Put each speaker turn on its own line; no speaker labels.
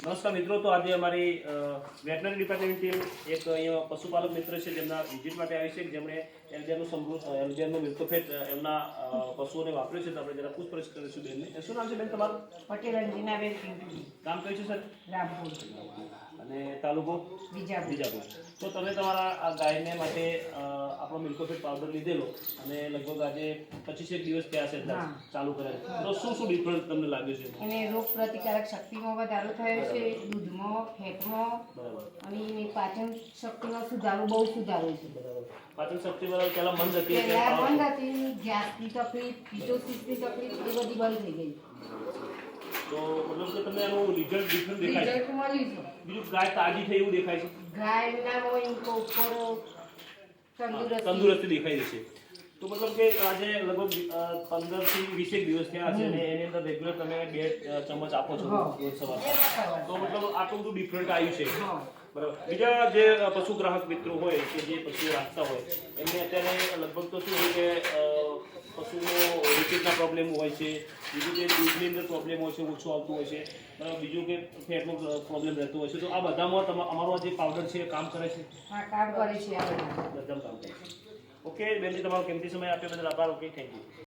નમસ્કાર મિત્રો તો આજે અમારી વેટનરી ડિપાર્ટમેન્ટ ટીમ એક અહીંયા પશુપાલક મિત્ર છે જેમના વિઝિટ માટે આવી છે જેમણે એલજેરનું સમૃદ્ધ એલજેરનું મિલ્કોફેટ એમના પશુઓને વાપર્યું છે તો આપણે જરા પૂછપરછ કરીશું બેનને. શું નામ છે બેન તમારું?
પટેલ અંજનાબેન
કામ કયું છે સર?
રામપુર.
અને તાલુકો?
બીજાપુર
બીજાપુર તો તમે તમારા આ ગાયને માટે આપણો મિલ્કોફેટ પાવડર લીધેલો અને લગભગ આજે પચીસેક દિવસ થયા છે ચાલુ કરે તો શું શું ડિફરન્સ તમને લાગ્યું છે?
એને રોગ પ્રતિકારક શક્તિમાં વધારો થયો છે દૂધમાં ફેટમાં અને એની પાચન શક્તિમાં સુધારો બહુ સુધારો છે.
પાચન શક્તિ બરાબર પહેલા મંદ હતી
પહેલા
power-
હતી ગેસની તકલીફ પિત્તોસિસની તકલીફ એ બધી બંધ થઈ ગઈ.
તો મતલબ કે તમને એનું રિઝલ્ટ ડિફરન્ટ દેખાય છે.
રિઝલ્ટ મળ્યું છે.
બીજું ગાય તાજી થઈ એવું દેખાય છે?
ગાયના તો ઉપર તંદુરસ્તી.
દેખાય છે તો મતલબ કે આજે લગભગ પંદરથી વીસેક દિવસ થયા છે અને એની અંદર રેગ્યુલર તમે બે ચમચ આપો છો. સવારે. તો મતલબ આટલું બધું ડિફરન્ટ આવ્યું છે. બરાબર. બીજા જે પશુ ગ્રાહક મિત્રો હોય કે જે પશુ રાખતા હોય એમને અત્યારે લગભગ તો શું હોય કે પશુનો રિપીટના પ્રોબ્લેમ હોય છે બીજું કે દૂધની અંદર પ્રોબ્લેમ હોય છે ઓછું આવતું હોય છે બરાબર. બીજું કે ફેટનો પ્રોબ્લેમ રહેતો હોય છે. તો આ બધામાં તમા અમારો જે પાવડર છે એ કામ કરે છે?
હા કામ કરે છે
બધા કામ કરે છે. ઓકે બેનજી તમારો કિંમતી સમય આપ્યો બદલ આભાર ઓકે થેન્ક યુ